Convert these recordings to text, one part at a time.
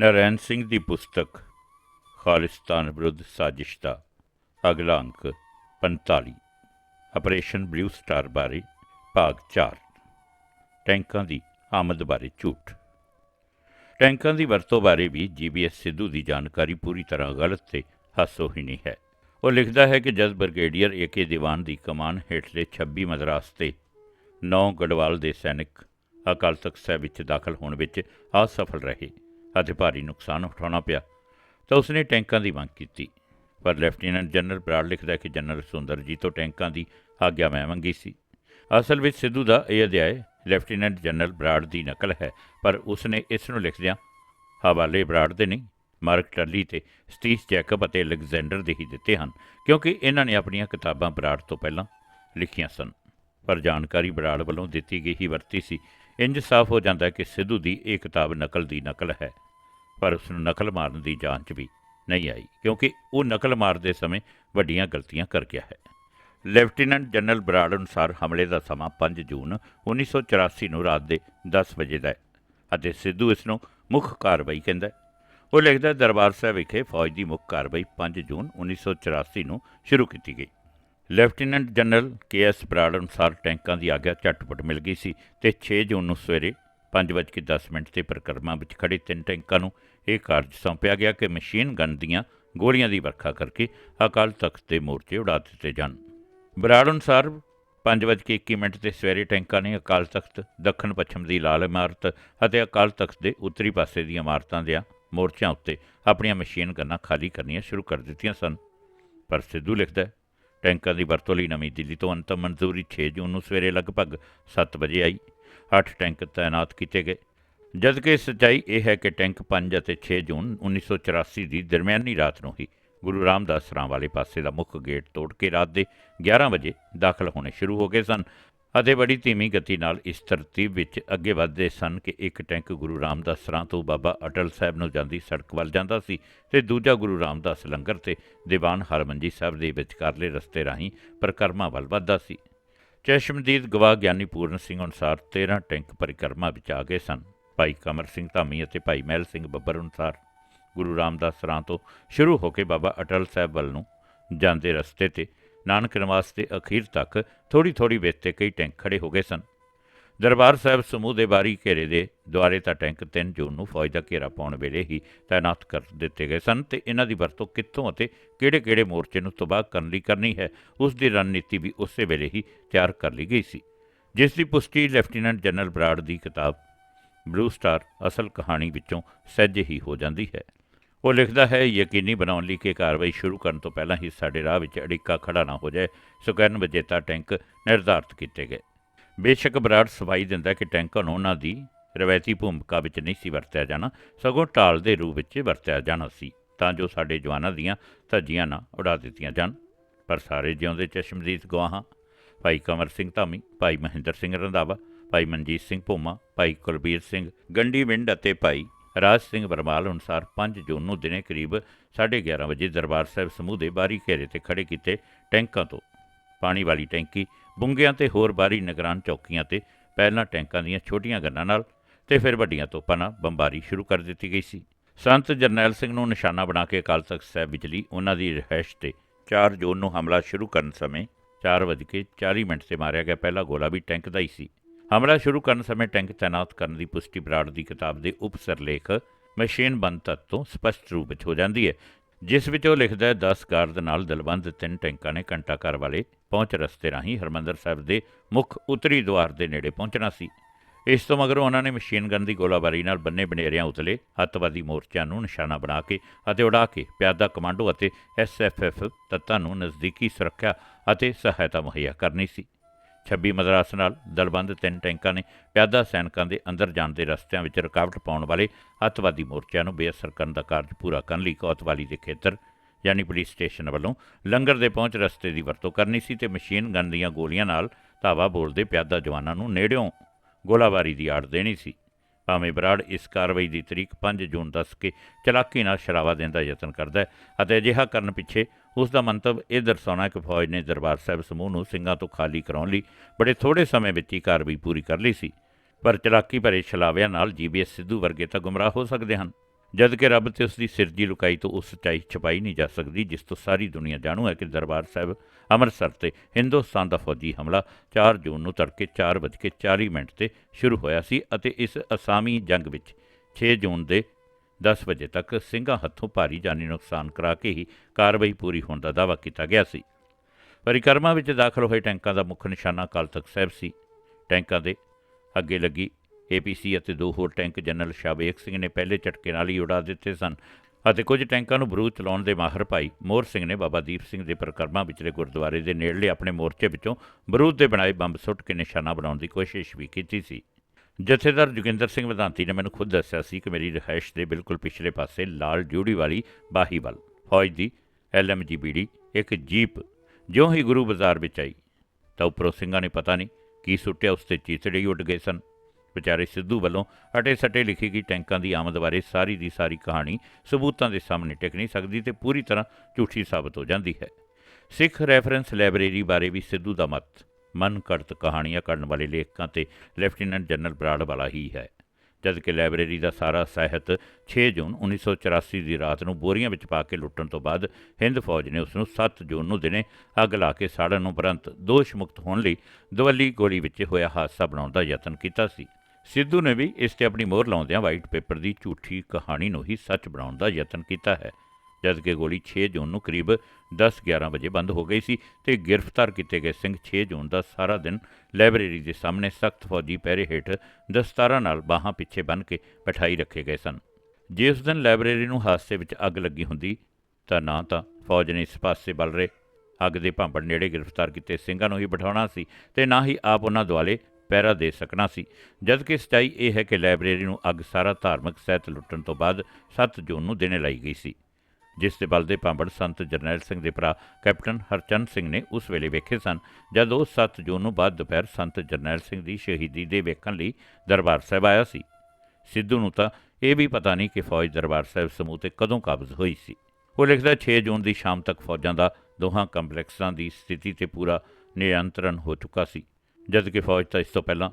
ਨਰੈਣ ਸਿੰਘ ਦੀ ਪੁਸਤਕ, ਖਾਲਿਸਤਾਨ ਵਿਰੁੱਧ ਸਾਜ਼ਿਸ਼ ਦਾ ਅਗਲਾ ਅੰਕ 45 ਆਪਰੇਸ਼ਨ ਬਲੂ ਸਟਾਰ ਬਾਰੇ ਭਾਗ 4 ਟੈਂਕਾਂ ਦੀ ਆਮਦ ਬਾਰੇ ਝੂਠ। ਟੈਂਕਾਂ ਦੀ ਵਰਤੋਂ ਬਾਰੇ ਵੀ ਜੀਬੀਐਸ ਸਿੱਧੂ ਦੀ ਜਾਣਕਾਰੀ ਪੂਰੀ ਤਰ੍ਹਾਂ ਗਲਤ ਤੇ ਹਾਸੋਹੀਣੀ ਹੈ। ਉਹ ਲਿਖਦਾ ਹੈ ਕਿ ਜਦ ਬ੍ਰਿਗੇਡੀਅਰ ਏਕੇ ਦੀਵਾਨ ਦੀ ਕਮਾਨ ਹੇਠਲੇ 26 ਮਦਰਾਸ ਤੇ 9 ਗੜਵਾਲ ਦੇ ਸੈਨਿਕ ਅਕਾਲ ਤਖਤ ਸਾਹਿਬ ਵਿੱਚ ਦਾਖਲ ਹੋਣ ਵਿੱਚ ਅਸਫਲ ਰਹੇ ਅਤੇ ਭਾਰੀ ਨੁਕਸਾਨ ਉਠਾਉਣਾ ਪਿਆ। ਤਾਂ ਉਸਨੇ ਟੈਂਕਾਂ ਦੀ ਮੰਗ ਕੀਤੀ। ਪਰ ਲੈਫਟੀਨੈਂਟ ਜਨਰਲ ਬਰਾੜ ਲਿਖਦਾ ਕਿ ਜਨਰਲ ਸੁੰਦਰ ਜੀ ਤੋਂ ਟੈਂਕਾਂ ਦੀ ਆਗਿਆ ਮੈਂ ਮੰਗੀ ਸੀ। ਅਸਲ ਵਿੱਚ ਸਿੱਧੂ ਦਾ ਇਹ ਅਧਿਆਇ ਲੈਫਟੀਨੈਂਟ ਜਨਰਲ ਬਰਾੜ ਦੀ ਨਕਲ ਹੈ, ਪਰ ਉਸਨੇ ਇਸ ਨੂੰ ਲਿਖਦਿਆਂ ਹਵਾਲੇ ਬਰਾੜ ਦੇ ਨਹੀਂ, ਮਾਰਕ ਟਰਲੀ ਤੇ ਸਟੀਸ ਜੈਕਬ ਅਤੇ ਅਲੈਗਜ਼ੈਂਡਰ ਦੇ ਹੀ ਦਿੱਤੇ ਹਨ, ਕਿਉਂਕਿ ਇਹਨਾਂ ਨੇ ਆਪਣੀਆਂ ਕਿਤਾਬਾਂ ਬਰਾੜ ਤੋਂ ਪਹਿਲਾਂ ਲਿਖੀਆਂ ਸਨ। ਪਰ ਜਾਣਕਾਰੀ ਬਰਾੜ ਵੱਲੋਂ ਦਿੱਤੀ ਗਈ ਹੀ ਵਰਤੀ ਸੀ ਇੰਜ ਸਾਫ਼ ਹੋ ਜਾਂਦਾ ਕਿ ਸਿੱਧੂ ਦੀ ਇਹ ਕਿਤਾਬ ਨਕਲ ਦੀ ਨਕਲ ਹੈ, ਪਰ ਉਸ ਨੂੰ ਨਕਲ ਮਾਰਨ ਦੀ ਜਾਂਚ ਵੀ ਨਹੀਂ ਆਈ, ਕਿਉਂਕਿ ਉਹ ਨਕਲ ਮਾਰਦੇ ਸਮੇਂ ਵੱਡੀਆਂ ਗਲਤੀਆਂ ਕਰ ਗਿਆ ਹੈ। ਲੈਫਟੀਨੈਂਟ ਜਨਰਲ ਬਰਾੜ ਅਨੁਸਾਰ ਹਮਲੇ ਦਾ ਸਮਾਂ 5 ਜੂਨ 1984 ਨੂੰ ਰਾਤ ਦੇ 10 ਵਜੇ ਦਾ ਹੈ ਅਤੇ ਸਿੱਧੂ ਇਸ ਨੂੰ ਮੁੱਖ ਕਾਰਵਾਈ ਕਹਿੰਦਾ ਹੈ। ਉਹ ਲਿਖਦਾ ਦਰਬਾਰ ਸਾਹਿਬ ਵਿਖੇ ਫੌਜ ਦੀ ਮੁੱਖ ਕਾਰਵਾਈ 5 ਜੂਨ 1984 ਨੂੰ ਸ਼ੁਰੂ ਕੀਤੀ ਗਈ। Lieutenant general K S Brar ਅਨੁਸਾਰ ਟੈਂਕਾਂ ਦੀ ਆਗਿਆ ਝਟਪਟ ਮਿਲ ਗਈ ਸੀ ਤੇ 6 ਜੂਨ ਨੂੰ ਸਵੇਰੇ 5:10 ਮਿੰਟ ਤੇ ਪ੍ਰਕਰਮਾ ਵਿੱਚ ਖੜੇ ਤਿੰਨ ਟੈਂਕਾਂ ਨੂੰ ਇਹ ਕਾਰਜ ਸੌਂਪਿਆ ਗਿਆ ਕਿ ਮਸ਼ੀਨ ਗਨ ਦੀਆਂ ਗੋਲੀਆਂ ਦੀ ਵਰਖਾ ਕਰਕੇ ਅਕਾਲ ਤਖਤ ਦੇ ਮੋਰਚੇ ਉਡਾ ਦਿੱਤੇ ਜਾਣ। ਬਰਾੜ ਅਨੁਸਾਰ 5:21 ਮਿੰਟ ਤੇ ਸਵੇਰੇ ਟੈਂਕਾਂ ਨੇ ਅਕਾਲ ਤਖਤ ਦੱਖਣ ਪੱਛਮ ਦੀ ਲਾਲ ਇਮਾਰਤ ਅਤੇ ਅਕਾਲ ਤਖਤ ਦੇ ਉੱਤਰੀ ਪਾਸੇ ਦੀਆਂ ਇਮਾਰਤਾਂ ਦੇ ਮੋਰਚਿਆਂ ਉੱਤੇ ਆਪਣੀਆਂ ਮਸ਼ੀਨ ਗੰਨਾਂ ਖਾਲੀ ਕਰਨੀਆਂ ਸ਼ੁਰੂ ਕਰ ਦਿੱਤੀਆਂ ਸਨ। ਪਰ ਸਿੱਧੂ ਲਿਖਦਾ ਹੈ ਟੈਂਕਾਂ ਦੀ ਵਰਤੋਂ ਲਈ ਨਵੀਂ ਦਿੱਲੀ ਤੋਂ ਅੰਤਮ ਮਨਜ਼ੂਰੀ 6 ਜੂਨ ਨੂੰ ਸਵੇਰੇ ਲਗਭਗ 7 ਵਜੇ ਆਈ। 8 ਟੈਂਕ ਤਾਇਨਾਤ ਕੀਤੇ ਗਏ। ਜਦਕਿ ਸੱਚਾਈ ਇਹ ਹੈ ਕਿ ਟੈਂਕ 5 ਅਤੇ 6 ਜੂਨ 1984 ਦੀ ਦਰਮਿਆਨੀ ਰਾਤ ਨੂੰ ਹੀ ਗੁਰੂ ਰਾਮਦਾਸ ਸਰਾਂ ਵਾਲੇ ਪਾਸੇ ਦਾ ਮੁੱਖ ਗੇਟ ਤੋੜ ਕੇ ਰਾਤ ਦੇ 11 ਵਜੇ ਦਾਖਲ ਹੋਣੇ ਸ਼ੁਰੂ ਹੋ ਗਏ ਸਨ। ਅਤੇ ਬੜੀ ਧੀਮੀ ਗਤੀ ਨਾਲ ਇਸ ਤਰਤੀਬ ਵਿੱਚ ਅੱਗੇ ਵਧਦੇ ਸਨ ਕਿ ਇੱਕ ਟੈਂਕ ਗੁਰੂ ਰਾਮਦਾਸ ਸਰਾਂ ਤੋਂ ਬਾਬਾ ਅਟਲ ਸਾਹਿਬ ਨੂੰ ਜਾਂਦੀ ਸੜਕ ਵੱਲ ਜਾਂਦਾ ਸੀ ਤੇ ਦੂਜਾ ਗੁਰੂ ਰਾਮਦਾਸ ਲੰਗਰ ਤੇ ਦੀਵਾਨ ਹਰਮੰਜੀ ਸਾਹਿਬ ਦੇ ਵਿਚਕਾਰਲੇ ਰਸਤੇ ਰਾਹੀਂ ਪ੍ਰਕਰਮਾ ਵੱਲ ਵੱਧਦਾ ਸੀ। ਚਸ਼ਮਦੀਦ ਗਵਾਹ ਗਿਆਨੀ ਪੂਰਨ ਸਿੰਘ ਅਨੁਸਾਰ 13 ਟੈਂਕ ਪਰਿਕਰਮਾ ਵਿੱਚ ਆ ਗਏ ਸਨ। ਭਾਈ ਕਮਰ ਸਿੰਘ ਧਾਮੀ ਅਤੇ ਭਾਈ ਮਹਿਲ ਸਿੰਘ ਬੱਬਰ ਅਨੁਸਾਰ ਗੁਰੂ ਰਾਮਦਾਸ ਸਰਾਂ ਤੋਂ ਸ਼ੁਰੂ ਹੋ ਕੇ ਬਾਬਾ ਅਟਲ ਸਾਹਿਬ ਵੱਲ ਨੂੰ ਜਾਂਦੇ ਰਸਤੇ ਤੇ ਨਾਨਕ ਨਿਵਾਸ ਦੇ ਅਖੀਰ ਤੱਕ ਥੋੜੀ ਥੋੜੀ ਵਿੱਚ ਤੇ ਕਈ ਟੈਂਕ ਖੜੇ ਹੋ ਗਏ ਸਨ। ਦਰਬਾਰ ਸਾਹਿਬ ਸਮੂਹ ਦੇ ਬਾਰੀ ਘੇਰੇ ਦੇ ਦੁਆਰੇ ਤਾਂ ਟੈਂਕ 3 ਜੂਨ ਨੂੰ ਫੌਜ ਦਾ ਘੇਰਾ ਪਾਉਣ ਵੇਲੇ ਹੀ ਤਾਇਨਾਤ ਕਰ ਦਿੱਤੇ ਗਏ ਸਨ ਤੇ ਇਹਨਾਂ ਦੀ ਵਰਤੋਂ ਕਿੱਥੋਂ ਅਤੇ ਕਿਹੜੇ-ਕਿਹੜੇ ਮੋਰਚੇ ਨੂੰ ਤਬਾਹ ਕਰਨ ਲਈ ਕਰਨੀ ਹੈ, ਉਸ ਦੀ ਰਣਨੀਤੀ ਵੀ ਉਸੇ ਵੇਲੇ ਹੀ ਤਿਆਰ ਕਰ ਲਈ ਗਈ ਸੀ। ਜਿਸ ਦੀ ਪੁਸ਼ਟੀ ਲੈਫਟੀਨੈਂਟ ਜਨਰਲ ਬਰਾੜ ਦੀ ਕਿਤਾਬ ਬਲੂ ਸਟਾਰ ਅਸਲ ਕਹਾਣੀ ਵਿੱਚੋਂ ਸਹਿਜੇ ਹੀ ਹੋ ਜਾਂਦੀ ਹੈ। ਉਹ ਲਿਖਦਾ ਹੈ, ਯਕੀਨੀ ਬਣਾਉਣ ਲਈ ਕਿ ਕਾਰਵਾਈ ਸ਼ੁਰੂ ਕਰਨ ਤੋਂ ਪਹਿਲਾਂ ਹੀ ਸਾਡੇ ਰਾਹ ਵਿੱਚ ਅੜਿੱਕਾ ਖੜਾ ਨਾ ਹੋ ਜਾਏ। ਸੁਕਰਨ ਵਿਜੇਤਾ ਟੈਂਕ ਨਿਰਧਾਰਤ ਕੀਤੇ ਗਏ। ਬੇਸ਼ੱਕ ਬਰਾੜ ਸਫ਼ਾਈ ਦਿੰਦਾ ਕਿ ਟੈਂਕਾਂ ਨੂੰ ਉਹਨਾਂ ਦੀ ਰਵਾਇਤੀ ਭੂਮਿਕਾ ਵਿੱਚ ਨਹੀਂ ਸੀ ਵਰਤਿਆ ਜਾਣਾ, ਸਗੋਂ ਢਾਲ ਦੇ ਰੂਪ ਵਿੱਚ ਵਰਤਿਆ ਜਾਣਾ ਸੀ, ਤਾਂ ਜੋ ਸਾਡੇ ਜਵਾਨਾਂ ਦੀਆਂ ਧੱਜੀਆਂ ਨਾ ਉਡਾ ਦਿੱਤੀਆਂ ਜਾਣ। ਪਰ ਸਾਰੇ ਜਿਉਂਦੇ ਚਸ਼ਮਦੀਦ ਗਵਾਹਾਂ, ਭਾਈ ਕਮਰ ਸਿੰਘ ਧਾਮੀ, ਭਾਈ ਮਹਿੰਦਰ ਸਿੰਘ ਰੰਧਾਵਾ, ਭਾਈ ਮਨਜੀਤ ਸਿੰਘ ਭੋਮਾ, ਭਾਈ ਕੁਲਬੀਰ ਸਿੰਘ ਗੰਡੀ ਵਿੰਡ ਅਤੇ ਭਾਈ ਰਾਜ ਸਿੰਘ ਬਰਮਾਲ ਅਨੁਸਾਰ 5 ਜੂਨ ਨੂੰ ਦਿਨੇ ਕਰੀਬ 11:30 ਵਜੇ ਦਰਬਾਰ ਸਾਹਿਬ ਸਮੂਹ ਦੇ ਬਾਰੀ ਘੇਰੇ ਤੇ ਖੜੇ ਕੀਤੇ ਟੈਂਕਾਂ ਤੋਂ। ਪਾਣੀ ਵਾਲੀ ਟੈਂਕੀ, ਬੁੰਗਿਆਂ ਤੇ ਹੋਰ ਬਾਰੀ ਨਿਗਰਾਨ ਚੌਕੀਆਂ ਤੇ ਪਹਿਲਾਂ ਟੈਂਕਾਂ ਦੀਆਂ ਛੋਟੀਆਂ ਗੰਨਾਂ ਨਾਲ ਤੇ ਫਿਰ ਵੱਡੀਆਂ ਤੋਪਾਂ ਨਾਲ ਬੰਬਾਰੀ ਸ਼ੁਰੂ ਕਰ ਦਿੱਤੀ ਗਈ ਸੀ। ਸੰਤ ਜਰਨੈਲ ਸਿੰਘ ਨੂੰ ਨਿਸ਼ਾਨਾ ਬਣਾ ਕੇ ਅਕਾਲ ਤਖਤ ਸਾਹਿਬ ਵਿਚਲੀ ਉਹਨਾਂ ਦੀ ਰਿਹਾਇਸ਼ ਤੇ 4 ਜੂਨ ਨੂੰ ਹਮਲਾ ਸ਼ੁਰੂ ਕਰਨ ਸਮੇਂ 4:40 ਮਿੰਟ ਤੇ ਮਾਰਿਆ ਗਿਆ ਪਹਿਲਾ ਗੋਲਾ ਵੀ ਟੈਂਕ ਦਾ ਹੀ ਸੀ। ਹਮਲਾ ਸ਼ੁਰੂ ਕਰਨ ਸਮੇਂ ਟੈਂਕ ਤਾਇਨਾਤ ਕਰਨ ਦੀ ਪੁਸ਼ਟੀ ਬਰਾੜ ਦੀ ਕਿਤਾਬ ਦੇ ਉਪ ਸਰਲੇਖ ਮਸ਼ੀਨ ਬੰਦ ਤੱਤ ਤੋਂ ਸਪਸ਼ਟ ਰੂਪ ਵਿੱਚ ਹੋ ਜਾਂਦੀ ਹੈ, ਜਿਸ ਵਿੱਚ ਉਹ ਲਿਖਦਾ ਹੈ 10 ਗਾਰਡ ਨਾਲ ਦਲਬੰਦ ਤਿੰਨ ਟੈਂਕਾਂ ਨੇ ਘੰਟਾ ਘਰ ਵਾਲੇ ਪਹੁੰਚ ਰਸਤੇ ਰਾਹੀਂ ਹਰਮੰਦਰ ਸਾਹਿਬ ਦੇ ਮੁੱਖ ਉੱਤਰੀ ਦੁਆਰ ਦੇ ਨੇੜੇ ਪਹੁੰਚਣਾ ਸੀ। ਇਸ ਤੋਂ ਮਗਰੋਂ ਉਹਨਾਂ ਨੇ ਮਸ਼ੀਨ ਗਨ ਦੀ ਗੋਲਾਬਾਰੀ ਨਾਲ ਬੰਨੇ ਬਨੇਰਿਆਂ ਉਤਲੇ ਹੱਤਵਾਦੀ ਮੋਰਚਿਆਂ ਨੂੰ ਨਿਸ਼ਾਨਾ ਬਣਾ ਕੇ ਅਤੇ ਉਡਾ ਕੇ ਪਿਆਦਾ ਕਮਾਂਡੋ ਅਤੇ ਐਸਐਫਐਫ ਤੱਤਾਂ ਨੂੰ ਨਜ਼ਦੀਕੀ ਸੁਰੱਖਿਆ ਅਤੇ ਸਹਾਇਤਾ ਮੁਹੱਈਆ ਕਰਨੀ ਸੀ। 26 ਮਦਰਾਸ ਨਾਲ ਦਲਬੰਦ ਤਿੰਨ ਟੈਂਕਾਂ ਨੇ ਪਿਆਦਾ ਸੈਨਿਕਾਂ ਦੇ ਅੰਦਰ ਜਾਣ ਦੇ ਰਸਤਿਆਂ ਵਿੱਚ ਰੁਕਾਵਟ ਪਾਉਣ ਵਾਲੇ ਅੱਤਵਾਦੀ ਮੋਰਚਿਆਂ ਨੂੰ ਬੇਅਸਰ ਕਰਨ ਦਾ ਕਾਰਜ ਪੂਰਾ ਕਰਨ ਲਈ ਕੋਤਵਾਲੀ ਦੇ ਖੇਤਰ, ਯਾਨੀ ਪੁਲਿਸ ਸਟੇਸ਼ਨ ਵੱਲੋਂ ਲੰਗਰ ਦੇ ਪਹੁੰਚ ਰਸਤੇ ਦੀ ਵਰਤੋਂ ਕਰਨੀ ਸੀ ਤੇ ਮਸ਼ੀਨ ਗਨ ਦੀਆਂ ਗੋਲੀਆਂ ਨਾਲ ਧਾਵਾ ਬੋਲਦੇ ਪਿਆਦਾ ਜਵਾਨਾਂ ਨੂੰ ਨੇੜਿਓਂ ਗੋਲਾਬਾਰੀ ਦੀ ਆੜ ਦੇਣੀ ਸੀ। ਭਾਵੇਂ ਬਰਾੜ ਇਸ ਕਾਰਵਾਈ ਦੀ ਤਰੀਕ 5 ਜੂਨ ਦੱਸ ਕੇ ਚਲਾਕੀ ਨਾਲ ਸ਼ਰਾਵਾ ਦੇਣ ਦਾ ਯਤਨ ਕਰਦਾ ਹੈ ਅਤੇ ਅਜਿਹਾ ਕਰਨ ਪਿੱਛੇ ਉਸ ਦਾ ਮੰਤਵ ਇਹ ਦਰਸਾਉਣਾ ਕਿ ਫੌਜ ਨੇ ਦਰਬਾਰ ਸਾਹਿਬ ਸਮੂਹ ਨੂੰ ਸਿੰਘਾਂ ਤੋਂ ਖਾਲੀ ਕਰਾਉਣ ਲਈ ਬੜੇ ਥੋੜੇ ਸਮੇਂ ਵਿੱਚ ਹੀ ਕਾਰਵਾਈ ਪੂਰੀ ਕਰ ਲਈ ਸੀ, ਪਰ ਚਲਾਕੀ ਭਰੇ ਛਲਾਵਿਆਂ ਨਾਲ ਜੀਬੀਐਸ ਸਿੱਧੂ ਵਰਗੇ ਤਾਂ ਗੁੰਮਰਾਹ ਹੋ ਸਕਦੇ ਹਨ, ਜਦ ਕਿ ਰੱਬ ਤੇ ਉਸ ਦੀ ਸਿਰਜੀ ਲੁਕਾਈ ਤੋਂ ਉਸ ਸੱਚਾਈ ਛਪਾਈ ਨਹੀਂ ਜਾ ਸਕਦੀ, ਜਿਸ ਤੋਂ ਸਾਰੀ ਦੁਨੀਆ ਜਾਣੂ ਹੈ ਕਿ ਦਰਬਾਰ ਸਾਹਿਬ ਅੰਮ੍ਰਿਤਸਰ ਤੇ ਹਿੰਦੁਸਤਾਨ ਦਾ ਫੌਜੀ ਹਮਲਾ 4 ਜੂਨ ਨੂੰ ਤੜਕੇ 4:40 ਮਿੰਟ ਤੇ ਸ਼ੁਰੂ ਹੋਇਆ ਸੀ ਅਤੇ ਇਸ ਅਸਾਮੀ ਜੰਗ ਵਿੱਚ 6 ਜੂਨ ਦੇ 10 ਵਜੇ ਤੱਕ ਸਿੰਘਾਂ ਹੱਥੋਂ ਭਾਰੀ ਜਾਨੀ ਨੁਕਸਾਨ ਕਰਾ ਕੇ ਹੀ ਕਾਰਵਾਈ ਪੂਰੀ ਹੋਣ ਦਾ ਦਾਅਵਾ ਕੀਤਾ ਗਿਆ ਸੀ। ਪਰਿਕਰਮਾ ਵਿੱਚ ਦਾਖਲ ਹੋਏ ਟੈਂਕਾਂ ਦਾ ਮੁੱਖ ਨਿਸ਼ਾਨਾ ਅਕਾਲ ਤਖਤ ਸਾਹਿਬ ਸੀ। ਟੈਂਕਾਂ ਦੇ ਅੱਗੇ ਲੱਗੀ ਏਪੀਸੀ ਅਤੇ ਦੋ ਹੋਰ ਟੈਂਕ ਜਨਰਲ ਸ਼ਾਬੇਕ ਸਿੰਘ ਨੇ ਪਹਿਲੇ ਝਟਕੇ ਨਾਲ ਹੀ ਉਡਾ ਦਿੱਤੇ ਸਨ ਅਤੇ ਕੁਝ ਟੈਂਕਾਂ ਨੂੰ ਬਰੂਦ ਚਲਾਉਣ ਦੇ ਮਾਹਰ ਭਾਈ ਮੋਹਰ ਸਿੰਘ ਨੇ ਬਾਬਾ ਦੀਪ ਸਿੰਘ ਦੇ ਪਰਿਕਰਮਾ ਵਿਚਲੇ ਗੁਰਦੁਆਰੇ ਦੇ ਨੇੜਲੇ ਆਪਣੇ ਮੋਰਚੇ ਵਿੱਚੋਂ ਬਰੂਦ ਦੇ ਬਣਾਏ ਬੰਬ ਸੁੱਟ ਕੇ ਨਿਸ਼ਾਨਾ ਬਣਾਉਣ ਦੀ ਕੋਸ਼ਿਸ਼ ਵੀ ਕੀਤੀ ਸੀ। ਜਥੇਦਾਰ ਜੋਗਿੰਦਰ ਸਿੰਘ ਵਧਾਂਤੀ ਨੇ ਮੈਨੂੰ ਖੁਦ ਦੱਸਿਆ ਸੀ ਕਿ ਮੇਰੀ ਰਿਹਾਇਸ਼ ਦੇ ਬਿਲਕੁਲ ਪਿਛਲੇ ਪਾਸੇ ਲਾਲ ਡਿਊੜੀ ਵਾਲੀ ਬਾਹੀਵਲ ਫੌਜ ਦੀ, ਐਲਐਮਜੀਬੀਡੀ, ਇੱਕ ਜੀਪ, ਜਿਉਂ ਹੀ ਗੁਰੂ ਬਾਜ਼ਾਰ ਵਿੱਚ ਆਈ। ਤਾਂ ਉੱਪਰੋਂ ਸਿੰਘਾਂ ਨੇ ਪਤਾ ਨਹੀਂ ਕੀ ਸੁੱਟਿਆ, ਉਸ ਤੇ ਚੀਤੜੇ ਹੀ ਉੱਡ ਗਏ ਸਨ। ਵਿਚਾਰੇ ਸਿੱਧੂ ਵੱਲੋਂ ਅਟੇ ਸਟੇ ਲਿਖੀ ਗਈ ਟੈਂਕਾਂ ਦੀ ਆਮਦ ਬਾਰੇ ਸਾਰੀ ਦੀ ਸਾਰੀ ਕਹਾਣੀ ਸਬੂਤਾਂ ਦੇ ਸਾਹਮਣੇ ਟਿਕ ਨਹੀਂ ਸਕਦੀ ਤੇ ਪੂਰੀ ਤਰ੍ਹਾਂ ਝੂਠੀ ਸਾਬਤ ਹੋ ਜਾਂਦੀ ਹੈ। ਸਿੱਖ ਰੈਫਰੈਂਸ ਲਾਇਬ੍ਰੇਰੀ ਬਾਰੇ ਵੀ ਸਿੱਧੂ ਦਾ ਮਤ। ਮਨ ਘੜਤ ਕਹਾਣੀਆਂ ਕਰਨ ਵਾਲੇ ਲੇਖਕਾਂ ਤੇ ਲੈਫਟੀਨੈਂਟ ਜਨਰਲ ਬਰਾੜ ਵਾਲਾ ਹੀ ਹੈ। ਜਦਕਿ ਲਾਇਬ੍ਰੇਰੀ ਦਾ ਸਾਰਾ ਸਾਹਿਤ 6 ਜੂਨ 1984 ਦੀ ਰਾਤ ਨੂੰ ਬੋਰੀਆਂ ਵਿੱਚ ਪਾ ਕੇ ਲੁੱਟਣ ਤੋਂ ਬਾਅਦ ਹਿੰਦ ਫੌਜ ਨੇ ਉਸ ਨੂੰ 7 ਜੂਨ ਨੂੰ ਦਿਨੇ ਅੱਗ ਲਾ ਕੇ ਸਾੜਨ ਉਪਰੰਤ ਦੋਸ਼ ਮੁਕਤ ਹੋਣ ਲਈ ਦਵੱਲੀ ਗੋਲੀ ਵਿੱਚ ਹੋਇਆ ਹਾਦਸਾ ਬਣਾਉਣ ਦਾ ਯਤਨ ਕੀਤਾ ਸੀ। ਸਿੱਧੂ ਨੇ ਵੀ ਇਸ ਤੇ ਆਪਣੀ ਮੋਹਰ ਲਾਉਂਦਿਆਂ ਵਾਈਟ ਪੇਪਰ ਦੀ ਝੂਠੀ ਕਹਾਣੀ ਨੂੰ ਹੀ ਸੱਚ ਬਣਾਉਣ ਦਾ ਯਤਨ ਕੀਤਾ ਹੈ। ਜਦਕਿ ਗੋਲੀ 6 ਜੂਨ ਨੂੰ ਕਰੀਬ 10-11 ਵਜੇ ਬੰਦ ਹੋ ਗਈ ਸੀ ਤੇ ਗ੍ਰਿਫਤਾਰ ਕੀਤੇ ਗਏ ਸਿੰਘ 6 ਜੂਨ ਦਾ ਸਾਰਾ ਦਿਨ ਲਾਇਬ੍ਰੇਰੀ ਦੇ ਸਾਹਮਣੇ ਸਖਤ ਫੌਜੀ ਪਹਿਰੇ ਹੇਠ ਦਸਤਾਰਾਂ ਨਾਲ ਬਾਹਾਂ ਪਿੱਛੇ ਬੰਨ੍ਹ ਕੇ ਬਿਠਾਈ ਰੱਖੇ ਗਏ ਸਨ। ਜੇ ਉਸ ਦਿਨ ਲਾਇਬ੍ਰੇਰੀ ਨੂੰ ਹਾਦਸੇ ਵਿੱਚ ਅੱਗ ਲੱਗੀ ਹੁੰਦੀ ਤਾਂ ਨਾ ਤਾਂ ਫੌਜ ਨੇ ਇਸ ਪਾਸੇ ਬਲ ਰਹੇ। ਅੱਗ ਦੇ ਭਾਂਬੜ ਨੇੜੇ ਗ੍ਰਿਫਤਾਰ ਕੀਤੇ ਸਿੰਘਾਂ ਨੂੰ ਹੀ ਬਿਠਾਉਣਾ ਸੀ ਤੇ ਨਾ ਹੀ ਆਪ ਉਹਨਾਂ ਦੁਆਲੇ ਪਹਿਰਾ ਦੇ ਸਕਣਾ ਸੀ। ਜਦਕਿ ਸਚਾਈ ਇਹ ਹੈ ਕਿ ਲਾਇਬ੍ਰੇਰੀ ਨੂੰ ਅੱਗ ਸਾਰਾ ਧਾਰਮਿਕ ਸਹਿਤ ਲੁੱਟਣ ਤੋਂ ਬਾਅਦ 7 ਜੂਨ ਨੂੰ ਦਿਨੇ ਲਾਈ ਗਈ ਸੀ। ਜਿਸ ਦੇ ਬਲ ਦੇ ਭਾਂਬੜ ਸੰਤ ਜਰਨੈਲ ਸਿੰਘ ਦੇ ਭਰਾ ਕੈਪਟਨ ਹਰਚੰਦ ਸਿੰਘ ਨੇ ਉਸ ਵੇਲੇ ਵੇਖੇ ਸਨ, ਜਦ ਉਹ 7 ਜੂਨ ਨੂੰ ਬਾਅਦ ਦੁਪਹਿਰ ਸੰਤ ਜਰਨੈਲ ਸਿੰਘ ਦੀ ਸ਼ਹੀਦੀ ਦੇ ਵੇਖਣ ਲਈ ਦਰਬਾਰ ਸਾਹਿਬ ਆਇਆ ਸੀ। ਸਿੱਧੂ ਨੂੰ ਤਾਂ ਇਹ ਵੀ ਪਤਾ ਨਹੀਂ ਕਿ ਫੌਜ ਦਰਬਾਰ ਸਾਹਿਬ ਸਮੂਹ ਤੇ ਕਦੋਂ ਕਾਬਜ਼ ਹੋਈ ਸੀ। ਉਹ ਲਿਖਦਾ 6 ਜੂਨ ਦੀ ਸ਼ਾਮ ਤੱਕ ਫੌਜਾਂ ਦਾ ਦੋਹਾਂ ਕੰਪਲੈਕਸਾਂ ਦੀ ਸਥਿਤੀ ਤੇ ਪੂਰਾ ਨਿਯੰਤਰਣ ਹੋ ਚੁੱਕਾ ਸੀ ਜਦ ਕਿ ਫੌਜ ਤਾਂ ਇਸ ਤੋਂ ਪਹਿਲਾਂ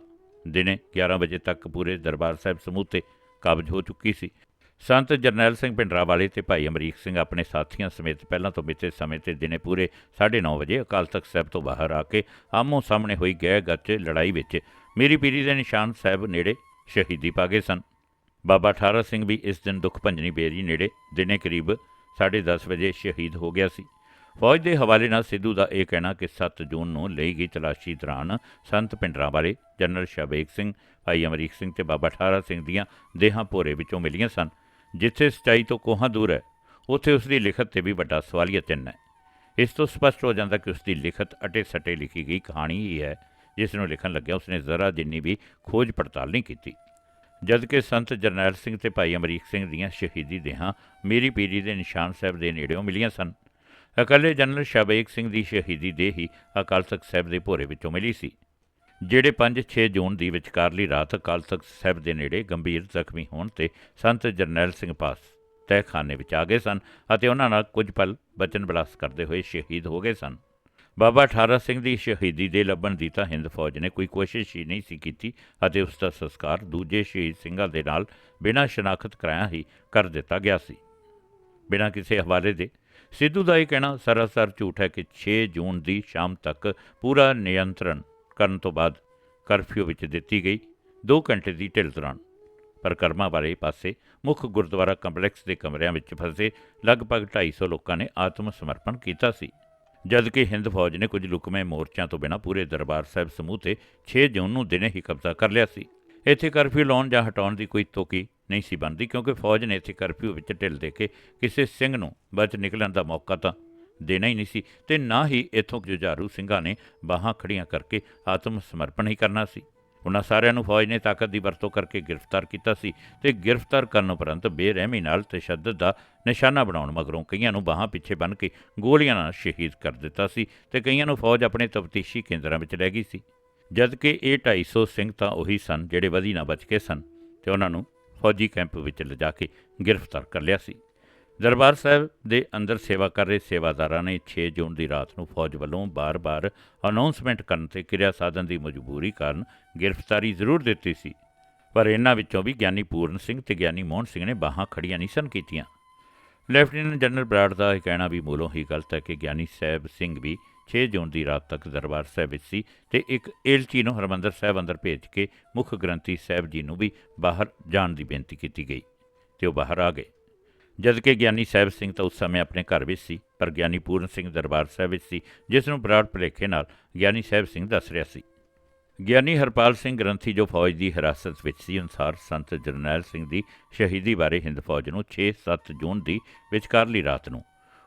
ਦਿਨੇ 11 ਵਜੇ ਤੱਕ ਪੂਰੇ ਦਰਬਾਰ ਸਾਹਿਬ ਸਮੂਹ ਤੇ ਕਾਬਜ਼ ਹੋ ਚੁੱਕੀ ਸੀ। ਸੰਤ ਜਰਨੈਲ ਸਿੰਘ ਪਿੰਡਰਾ ਵਾਲੇ ਤੇ ਭਾਈ ਅਮਰੀਕ ਸਿੰਘ ਆਪਣੇ ਸਾਥੀਆਂ ਸਮੇਤ ਪਹਿਲਾਂ ਤੋਂ ਮਿੱਥੇ ਸਮੇਂ ਤੇ ਦਿਨੇ ਪੂਰੇ 9:30 ਵਜੇ ਅਕਾਲ ਤਖਤ ਸਾਹਿਬ ਤੋਂ ਬਾਹਰ ਆ ਕੇ ਆਮੋ ਸਾਹਮਣੇ ਹੋਈ ਗਹਿ ਗੱਚ ਲੜਾਈ ਵਿੱਚ ਮੇਰੀ ਪੀਰੀ ਦੇ ਨਿਸ਼ਾਨ ਸਾਹਿਬ ਨੇੜੇ ਸ਼ਹੀਦੀ ਪਾ ਗਏ ਸਨ। ਬਾਬਾ ਠਾਰਾ ਸਿੰਘ ਵੀ ਇਸ ਦਿਨ ਦੁੱਖ ਭੰਜਨੀ ਬੇਰੀ ਨੇੜੇ ਦਿਨੇ ਕਰੀਬ 10:30 ਵਜੇ ਸ਼ਹੀਦ ਹੋ ਗਿਆ ਸੀ। ਫੌਜ ਦੇ ਹਵਾਲੇ ਨਾਲ ਸਿੱਧੂ ਦਾ ਇਹ ਕਹਿਣਾ ਕਿ 7 ਜੂਨ ਨੂੰ ਲਈ ਗਈ ਤਲਾਸ਼ੀ ਦੌਰਾਨ ਸੰਤ ਪਿੰਡਰਾਂ ਵਾਲੇ ਜਨਰਲ ਸ਼ਾਬੇਕ ਸਿੰਘ, ਭਾਈ ਅਮਰੀਕ ਸਿੰਘ ਤੇ ਬਾਬਾ ਠਾਰਾ ਸਿੰਘ ਦੀਆਂ ਦੇਹਾਂ ਭੋਰੇ ਵਿੱਚੋਂ ਮਿਲੀਆਂ ਸਨ। ਜਿੱਥੇ ਸਚਾਈ ਤੋਂ ਕੋਹਾਂ ਦੂਰ ਹੈ, ਉੱਥੇ ਉਸ ਦੀ ਲਿਖਤ ਤੇ ਵੀ ਵੱਡਾ ਸਵਾਲੀਆ ਚਿੰਨ੍ਹ ਹੈ। ਇਸ ਤੋਂ ਸਪਸ਼ਟ ਹੋ ਜਾਂਦਾ ਕਿ ਉਸ ਦੀ ਲਿਖਤ ਅਟੇ ਸਟੇ ਲਿਖੀ ਗਈ ਕਹਾਣੀ ਹੀ ਹੈ, ਜਿਸ ਨੂੰ ਲਿਖਣ ਲੱਗਿਆ ਉਸਨੇ ਜ਼ਰਾ ਜਿੰਨੀ ਵੀ ਖੋਜ ਪੜਤਾਲ ਨਹੀਂ ਕੀਤੀ। ਜਦ ਕਿ ਸੰਤ ਜਰਨੈਲ ਸਿੰਘ ਤੇ ਭਾਈ ਅਮਰੀਕ ਸਿੰਘ ਦੀਆਂ ਸ਼ਹੀਦੀ ਦੇਹਾਂ ਮੇਰੀ ਪੀਰੀ ਦੇ ਨਿਸ਼ਾਨ ਸਾਹਿਬ ਦੇ ਨੇੜਿਓਂ ਮਿਲੀਆਂ ਸਨ, ਅਕਾਲੇ ਜਨਰਲ ਸ਼ਾਬੇਕ ਸਿੰਘ ਦੀ ਸ਼ਹੀਦੀ ਦੇ ਹੀ ਅਕਾਲ ਤਖਤ ਸਾਹਿਬ ਦੇ ਭੋਰੇ ਵਿੱਚੋਂ ਮਿਲੀ ਸੀ। ਜਿਹੜੇ 5-6 ਜੂਨ ਦੀ ਵਿਚਕਾਰਲੀ ਰਾਤ ਅਕਾਲ ਤਖਤ ਸਾਹਿਬ ਦੇ ਨੇੜੇ ਗੰਭੀਰ ਜ਼ਖਮੀ ਹੋਣ ਤੇ ਸੰਤ ਜਰਨੈਲ ਸਿੰਘ ਪਾਸ ਤਹਿਖਾਨੇ ਵਿੱਚ ਆ ਗਏ ਸਨ ਅਤੇ ਉਹਨਾਂ ਨਾਲ ਕੁਝ ਪਲ ਬਚਨ ਬਲਾਸ ਕਰਦੇ ਹੋਏ ਸ਼ਹੀਦ ਹੋ ਗਏ ਸਨ। ਬਾਬਾ ਠਾਰਾ ਸਿੰਘ ਦੀ ਸ਼ਹੀਦੀ ਦੇ ਲੱਭਣ ਦੀ ਤਾਂ ਹਿੰਦ ਫੌਜ ਨੇ ਕੋਈ ਕੋਸ਼ਿਸ਼ ਹੀ ਨਹੀਂ ਸੀ ਕੀਤੀ ਅਤੇ ਉਸ ਦਾ ਸੰਸਕਾਰ ਦੂਜੇ ਸ਼ਹੀਦ ਸਿੰਘਾਂ ਦੇ ਨਾਲ ਬਿਨਾਂ ਸ਼ਨਾਖਤ ਕਰਾਇਆ ਹੀ ਕਰ ਦਿੱਤਾ ਗਿਆ ਸੀ। ਬਿਨਾਂ ਕਿਸੇ ਹਵਾਲੇ ਦੇ ਸਿੱਧੂ ਦਾ ਇਹ ਕਹਿਣਾ ਸਰਾਸਰ ਝੂਠ ਹੈ ਕਿ 6 ਜੂਨ ਦੀ ਸ਼ਾਮ ਤੱਕ ਪੂਰਾ ਨਿਯੰਤਰਣ ਕਰਨ ਤੋਂ ਬਾਅਦ ਕਰਫਿਊ ਵਿੱਚ ਦਿੱਤੀ ਗਈ। 2 ਘੰਟੇ ਦੀ ਢਿੱਲ ਦੌਰਾਨ ਪਰਿਕਰਮਾ ਵਾਲੇ ਪਾਸੇ ਮੁੱਖ ਗੁਰਦੁਆਰਾ ਕੰਪਲੈਕਸ ਦੇ ਕਮਰਿਆਂ ਵਿੱਚ ਫਸੇ ਲਗਭਗ 250 ਲੋਕਾਂ ਨੇ ਆਤਮ ਸਮਰਪਣ ਕੀਤਾ ਸੀ। ਜਦਕਿ ਹਿੰਦ ਫੌਜ ਨੇ ਕੁਝ ਲੁਕਵੇਂ ਮੋਰਚਿਆਂ ਤੋਂ ਬਿਨਾਂ ਪੂਰੇ ਦਰਬਾਰ ਸਾਹਿਬ ਸਮੂਹ ਤੇ 6 ਜੂਨ ਨੂੰ ਦਿਨੇ ਹੀ ਕਬਜ਼ਾ ਕਰ ਲਿਆ ਸੀ। ਇੱਥੇ ਕਰਫਿਊ ਲਾਉਣ ਜਾਂ ਹਟਾਉਣ ਦੀ ਕੋਈ ਤੋਕੀ ਨਹੀਂ ਸੀ ਬਣਦੀ ਕਿਉਂਕਿ ਫੌਜ ਨੇ ਇੱਥੇ ਕਰਫਿਊ ਵਿੱਚ ਢਿੱਲ ਦੇ ਕੇ ਕਿਸੇ ਸਿੰਘ ਨੂੰ ਬਚ ਨਿਕਲਣ ਦਾ ਮੌਕਾ ਤਾਂ ਦੇਣਾ ਹੀ ਨਹੀਂ ਸੀ ਤੇ ਨਾ ਹੀ ਇੱਥੋਂ ਜੁਝਾਰੂ ਸਿੰਘਾਂ ਨੇ ਬਾਹਾਂ ਖੜੀਆਂ ਕਰਕੇ ਆਤਮ ਸਮਰਪਣ ਹੀ ਕਰਨਾ ਸੀ। ਉਹਨਾਂ ਸਾਰਿਆਂ ਨੂੰ ਫੌਜ ਨੇ ਤਾਕਤ ਦੀ ਵਰਤੋਂ ਕਰਕੇ ਗ੍ਰਿਫਤਾਰ ਕੀਤਾ ਸੀ ਤੇ ਗ੍ਰਿਫਤਾਰ ਕਰਨ ਉਪਰੰਤ ਬੇਰਹਿਮੀ ਨਾਲ ਤਸ਼ੱਦਦ ਦਾ ਨਿਸ਼ਾਨਾ ਬਣਾਉਣ ਮਗਰੋਂ ਕਈਆਂ ਨੂੰ ਬਾਹਾਂ ਪਿੱਛੇ ਬੰਨ੍ਹ ਕੇ ਗੋਲੀਆਂ ਨਾਲ ਸ਼ਹੀਦ ਕਰ ਦਿੱਤਾ ਸੀ ਤੇ ਕਈਆਂ ਨੂੰ ਫੌਜ ਆਪਣੇ ਤਫਤੀਸ਼ੀ ਕੇਂਦਰਾਂ ਵਿੱਚ ਲੈ ਗਈ ਸੀ। ਜਦਕਿ ਇਹ 250 ਸਿੰਘ ਤਾਂ ਉਹੀ ਸਨ ਜਿਹੜੇ ਵਧੀ ਨਾ ਬਚ ਕੇ ਸਨ ਤੇ ਉਹਨਾਂ ਨੂੰ ਫੌਜੀ ਕੈਂਪ ਵਿੱਚ ਲਿਜਾ ਕੇ ਗ੍ਰਿਫਤਾਰ ਕਰ ਲਿਆ ਸੀ। ਦਰਬਾਰ ਸਾਹਿਬ ਦੇ ਅੰਦਰ ਸੇਵਾ ਕਰ ਰਹੇ ਸੇਵਾਦਾਰਾਂ ਨੇ 6 ਜੂਨ ਦੀ ਰਾਤ ਨੂੰ ਫੌਜ ਵੱਲੋਂ ਬਾਰ-ਬਾਰ ਅਨਾਉਂਸਮੈਂਟ ਕਰਨ ਤੇ ਕਿਰਿਆ ਸਾਧਨ ਦੀ ਮਜਬੂਰੀ ਕਾਰਨ ਗ੍ਰਿਫਤਾਰੀ ਜ਼ਰੂਰ ਦਿੱਤੀ ਸੀ। ਪਰ ਇਹਨਾਂ ਵਿੱਚੋਂ ਵੀ ਗਿਆਨੀ ਪੂਰਨ ਸਿੰਘ ਤੇ ਗਿਆਨੀ ਮੋਹਨ ਸਿੰਘ ਨੇ ਬਾਹਾਂ ਖੜੀਆਂ ਨਹੀਂ ਸਨ ਕੀਤੀਆਂ। ਲੈਫਟੀਨੈਂਟ ਜਨਰਲ ਬਰਾੜ ਦਾ ਇਹ ਕਹਿਣਾ ਵੀ ਮੂਲੋਂ ਹੀ ਗਲਤ ਹੈ ਕਿ ਗਿਆਨੀ ਸਾਹਿਬ ਸਿੰਘ ਵੀ 6 ਜੂਨ ਦੀ ਰਾਤ ਤੱਕ ਦਰਬਾਰ ਸਾਹਿਬ ਵਿੱਚ ਸੀ ਤੇ ਇੱਕ ਏਲਚੀ ਨੂੰ ਹਰਮੰਦਰ ਸਾਹਿਬ ਅੰਦਰ ਭੇਜ ਕੇ ਮੁੱਖ ਗ੍ਰੰਥੀ ਸਾਹਿਬ ਜੀ ਨੂੰ ਵੀ ਬਾਹਰ ਜਾਣ ਦੀ ਬੇਨਤੀ ਕੀਤੀ ਗਈ ਤੇ ਉਹ ਬਾਹਰ ਆ ਗਏ। ਜਦ ਕਿ ਗਿਆਨੀ ਸਾਹਿਬ ਸਿੰਘ ਤਾਂ ਉਸ ਸਮੇਂ ਆਪਣੇ ਘਰ ਵਿੱਚ ਸੀ, ਪਰ ਗਿਆਨੀ ਪੂਰਨ ਸਿੰਘ ਦਰਬਾਰ ਸਾਹਿਬ ਵਿੱਚ ਸੀ, ਜਿਸ ਨੂੰ ਬਰਾੜ ਭੁਲੇਖੇ ਨਾਲ ਗਿਆਨੀ ਸਾਹਿਬ ਸਿੰਘ ਦੱਸ ਰਿਹਾ ਸੀ। ਗਿਆਨੀ ਹਰਪਾਲ ਸਿੰਘ ਗ੍ਰੰਥੀ ਜੋ ਫੌਜ ਦੀ ਹਿਰਾਸਤ ਵਿੱਚ ਸੀ, ਅਨੁਸਾਰ ਸੰਤ ਜਰਨੈਲ ਸਿੰਘ ਦੀ ਸ਼ਹੀਦੀ ਬਾਰੇ ਹਿੰਦ ਫੌਜ ਨੂੰ 6-7 ਜੂਨ ਦੀ ਵਿਚਕਾਰਲੀ ਰਾਤ ਨੂੰ।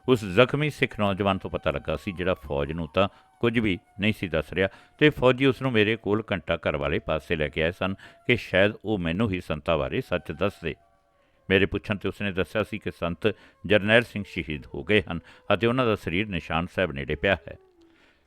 ਉਸ ਜ਼ਖਮੀ ਸਿੱਖ ਨੌਜਵਾਨ ਤੋਂ ਪਤਾ ਲੱਗਾ ਸੀ, ਜਿਹੜਾ ਫੌਜ ਨੂੰ ਤਾਂ ਕੁਝ ਵੀ ਨਹੀਂ ਸੀ ਦੱਸ ਰਿਹਾ ਤੇ ਫੌਜੀ ਉਸ ਨੂੰ ਮੇਰੇ ਕੋਲ ਘੰਟਾ ਘਰ ਵਾਲੇ ਪਾਸੇ ਲੈ ਕੇ ਆਏ ਸਨ ਕਿ ਸ਼ਾਇਦ ਉਹ ਮੈਨੂੰ ਹੀ ਸੰਤਾਂ ਬਾਰੇ ਸੱਚ ਦੱਸ। ਦੇ ਮੇਰੇ ਪੁੱਛਣ ਤੇ ਉਸਨੇ ਦੱਸਿਆ ਸੀ ਕਿ ਸੰਤ ਜਰਨੈਲ ਸਿੰਘ ਸ਼ਹੀਦ ਹੋ ਗਏ ਹਨ ਅਤੇ ਉਹਨਾਂ ਦਾ ਸਰੀਰ ਨਿਸ਼ਾਨ ਸਾਹਿਬ ਨੇੜੇ ਪਿਆ ਹੈ।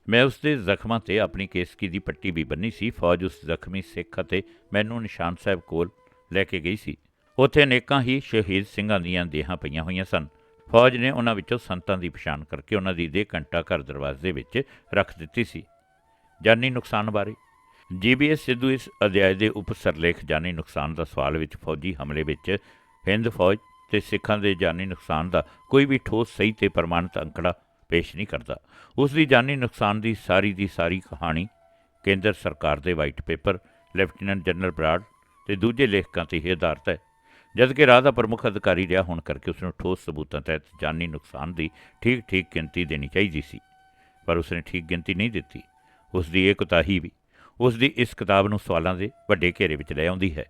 ਮੈਂ ਉਸ ਦੇ ਜ਼ਖਮਾਂ ਤੇ ਆਪਣੀ ਕੇਸਕੀ ਦੀ ਪੱਟੀ ਵੀ ਬੰਨੀ ਸੀ। ਫੌਜ ਉਸ ਜ਼ਖਮੀ ਸਿੱਖ ਅਤੇ ਮੈਨੂੰ ਨਿਸ਼ਾਨ ਸਾਹਿਬ ਕੋਲ ਲੈ ਕੇ ਗਈ ਸੀ। ਉੱਥੇ ਅਨੇਕਾਂ ਹੀ ਸ਼ਹੀਦ ਸਿੰਘਾਂ ਦੀਆਂ ਦੇਹਾਂ ਪਈਆਂ ਹੋਈਆਂ ਸਨ। ਫੌਜ ਨੇ ਉਹਨਾਂ ਵਿੱਚੋਂ ਸੰਤਾਂ ਦੀ ਪਛਾਣ ਕਰਕੇ ਉਹਨਾਂ ਦੀ ਦੇਹ ਘੰਟਾ ਘਰ ਦਰਵਾਜ਼ੇ ਵਿੱਚ ਰੱਖ ਦਿੱਤੀ ਸੀ। ਜਾਨੀ ਨੁਕਸਾਨ ਬਾਰੇ? ਜੀਬੀਐਸ ਸਿੱਧੂ ਇਸ ਅਧਿਆਇ ਦੇ ਉਪ ਸਰਲੇਖ ਜਾਨੀ ਨੁਕਸਾਨ ਦਾ ਸਵਾਲ ਵਿੱਚ ਫੌਜੀ ਹਮਲੇ ਵਿੱਚ ਹਿੰਦ ਫੌਜ ਤੇ ਸਿੱਖਾਂ ਦੇ ਜਾਨੀ ਨੁਕਸਾਨ ਦਾ ਕੋਈ ਵੀ ਠੋਸ ਸਹੀ ਤੇ ਪ੍ਰਮਾਣਿਤ ਅੰਕੜਾ ਪੇਸ਼ ਨਹੀਂ ਕਰਦਾ। ਉਸ ਦੀ ਜਾਨੀ ਨੁਕਸਾਨ ਦੀ ਸਾਰੀ ਦੀ ਸਾਰੀ ਕਹਾਣੀ ਕੇਂਦਰ ਸਰਕਾਰ ਦੇ white paper lieutenant general Brar ਤੇ ਦੂਜੇ ਲੇਖਕਾਂ ਤੇ ਹੀ ਆਧਾਰਿਤ ਹੈ। ਜਦਕਿ ਰਾਹ ਦਾ ਪ੍ਰਮੁੱਖ ਅਧਿਕਾਰੀ ਰਿਹਾ ਹੋਣ ਕਰਕੇ ਉਸ ਨੂੰ ਠੋਸ ਸਬੂਤਾਂ ਤਹਿਤ ਜਾਨੀ ਨੁਕਸਾਨ ਦੀ ਠੀਕ-ਠੀਕ ਗਿਣਤੀ ਦੇਣੀ ਚਾਹੀਦੀ ਸੀ, ਪਰ ਉਸਨੇ ਠੀਕ ਗਿਣਤੀ ਨਹੀਂ ਦਿੱਤੀ। ਉਸ ਦੀ ਇਹ ਕੁਤਾਹੀ ਵੀ ਉਸ ਦੀ ਇਸ ਕਿਤਾਬ ਨੂੰ ਸਵਾਲਾਂ ਦੇ ਵੱਡੇ ਘੇਰੇ ਵਿੱਚ ਲੈ ਆਉਂਦੀ ਹੈ।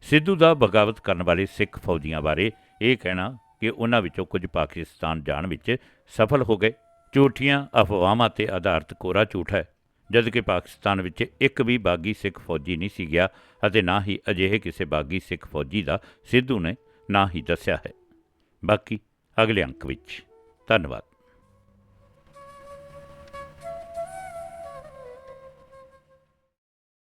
ਸਿੱਧੂ ਦਾ ਬਗਾਵਤ ਕਰਨ ਵਾਲੇ ਸਿੱਖ ਫੌਜੀਆਂ ਬਾਰੇ ਇਹ ਕਹਿਣਾ ਕਿ ਉਹਨਾਂ ਵਿੱਚੋਂ ਕੁਝ ਪਾਕਿਸਤਾਨ ਜਾਣ ਵਿੱਚ ਸਫਲ ਹੋ ਗਏ। ਝੂਠੀਆਂ ਅਫਵਾਹਾਂ ਤੇ ਆਧਾਰਿਤ ਕੋਰਾ ਝੂਠ ਹੈ, ਜਦਕਿ ਪਾਕਿਸਤਾਨ ਵਿੱਚ ਇੱਕ ਵੀ ਬਾਗੀ ਸਿੱਖ ਫੌਜੀ ਨਹੀਂ ਸੀ ਗਿਆ ਅਤੇ ਨਾ ਹੀ ਅਜਿਹੇ ਕਿਸੇ ਬਾਗੀ ਸਿੱਖ ਫੌਜੀ ਦਾ ਸਿੱਧੂ ਨੇ ਨਾ ਹੀ ਦੱਸਿਆ ਹੈ। ਬਾਕੀ ਅਗਲੇ ਅੰਕ ਵਿੱਚ। ਧੰਨਵਾਦ।